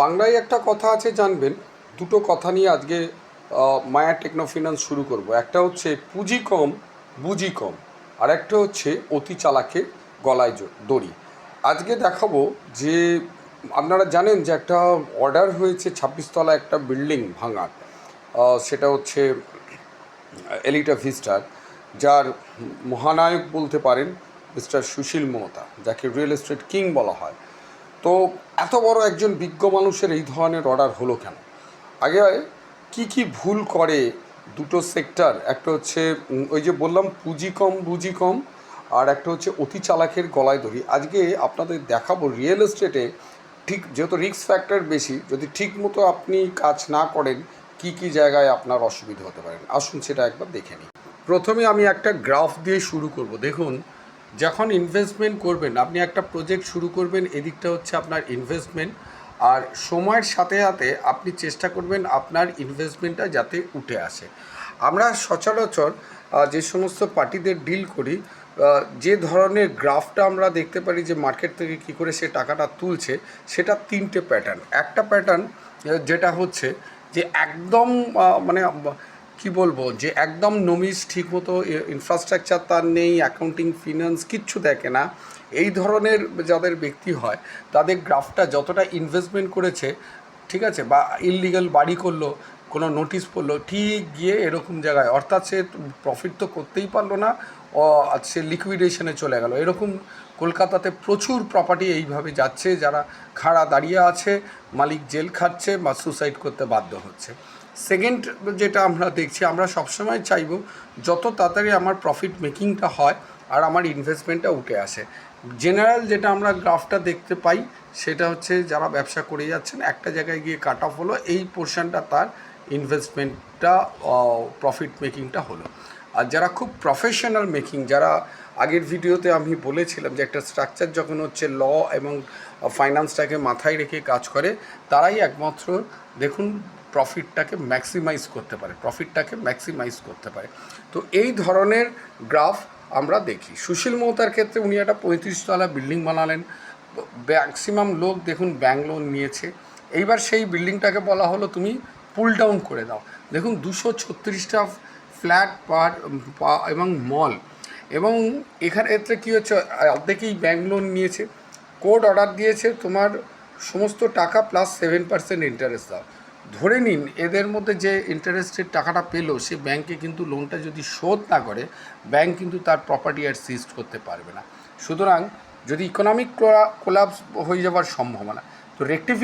বাংলায় একটা কথা আছে, জানবেন। দুটো কথা নিয়ে আজকে মায়া টেকনো ফিনান্স শুরু করব। একটা হচ্ছে, পুঁজি কম, বুঝি কম। আর একটা হচ্ছে, অতি চালাকে গলায় দড়ি। আজকে দেখাবো যে, আপনারা জানেন যে একটা অর্ডার হয়েছে ছাব্বিশ তলা একটা বিল্ডিং ভাঙার। সেটা হচ্ছে, এলিটা ভিস্টার, যার মহানায়ক বলতে পারেন, মিস্টার সুশীল মমতা, যাকে রিয়েল এস্টেট কিং বলা হয়। তো এত বড় একজন বিজ্ঞ মানুষের এই ধরনের অর্ডার হলো কেন? আগে কি কি ভুল করে দুটো সেক্টর একটা হচ্ছে ওই যে বললাম পুঁজি কম বুঝি কম, আর একটা হচ্ছে অতি চালাকের গলায় ধরি আজকে আপনাদের দেখাবো রিয়েল এস্টেটে ঠিক যেহেতু রিস্ক ফ্যাক্টর বেশি, যদি ঠিক মতো আপনি কাজ না করেন, কি কি জায়গায় আপনার অসুবিধা হতে পারেন আসুন সেটা একবার দেখে নিই। প্রথমে আমি একটা গ্রাফ দিয়ে শুরু করব। দেখুন যখন ইনভেস্টমেন্ট করবেন, আপনি একটা প্রজেক্ট শুরু করবেন, এদিকটা হচ্ছে আপনার ইনভেস্টমেন্ট আর সময়ের সাথে সাথে আপনি চেষ্টা করবেন আপনার ইনভেস্টমেন্টটা যাতে উঠে আসে। আমরা সচরাচর যে সমস্ত পার্টিদের ডিল করি যে ধরনের গ্রাফটা আমরা দেখতে পারি যে মার্কেট থেকে কী করে সে টাকাটা তুলছে, সেটা তিনটে প্যাটার্ন একটা প্যাটার্ন যেটা হচ্ছে যে একদম মানে কি বলব, যে একদম নমিস ঠিকমতো ইনফ্রাস্ট্রাকচার তার নেই অ্যাকাউন্টিং ফিনান্স কিচ্ছু দেখে না। এই ধরনের যাদের ব্যক্তি হয়, তাদের গ্রাফটা যতটা ইনভেস্টমেন্ট করেছে, ঠিক আছে, বা ইললিগাল বাড়ি করল, কোনো নোটিশ পড়ল, ঠিক গিয়ে এরকম জায়গায়। অর্থাৎ সে প্রফিট তো করতেই পারল না সে লিকুইডেশনে চলে গেল। এরকম কলকাতাতে প্রচুর প্রপার্টি এইভাবে যাচ্ছে, যারা খাড়া দাঁড়িয়ে আছে, মালিক জেল খাচ্ছে, বা সুসাইড করতে বাধ্য হচ্ছে। সেকেন্ড যেটা আমরা দেখছি, আমরা সবসময় চাইব যত তাড়াতাড়ি আমার প্রফিট মেকিংটা হয় আর আমার ইনভেস্টমেন্টটা উঠে আসে। জেনারেল যেটা আমরা গ্রাফটা দেখতে পাই, সেটা হচ্ছে যারা ব্যবসা করে যাচ্ছেন, একটা জায়গায় গিয়ে কাট অফ হলো, এই পোর্শনটা তার ইনভেস্টমেন্টটা প্রফিট মেকিংটা হলো। আর যারা খুব প্রফেশনাল মেকিং যারা আগের ভিডিওতে আমি বলেছিলাম যে একটা স্ট্রাকচার যখন হচ্ছে ল এবং ফাইন্যান্সটাকে মাথায় রেখে কাজ করে, তারাই একমাত্র, দেখুন প্রফিটটাকে ম্যাক্সিমাইজ করতে পারে প্রফিটটাকে ম্যাক্সিমাইজ করতে পারে। তো এই ধরনের গ্রাফ আমরা দেখি। সুশীল মমতার ক্ষেত্রে উনি একটা পঁয়ত্রিশ তলা বিল্ডিং বানালেন। ম্যাক্সিমাম লোক দেখুন ব্যাংক লোন নিয়েছে। এইবার সেই বিল্ডিংটাকে বলা হলো, তুমি পুল ডাউন করে দাও। দেখুন দুশো ছত্রিশটা ফ্ল্যাট পার এবং মল এবং এখানে এতে কী হচ্ছে, অর্ধেকেই ব্যাংক লোন নিয়েছে। কোর্ট অর্ডার দিয়েছে, তোমার সমস্ত টাকা প্লাস সেভেন পার্সেন্ট ইন্টারেস্ট দাও। ধরে নিন, এদের মধ্যে যে ইন্টারেস্টের টাকাটা পেল, সে ব্যাংকে কিন্তু লোনটা যদি শোধ না করে ব্যাংক কিন্তু তার প্রপার্টি আর সিজ করতে পারবে না। সুতরাং যদি ইকোনমিক কোলাপস হয়ে যাওয়ার সম্ভাবনা, তো রেক্টিফি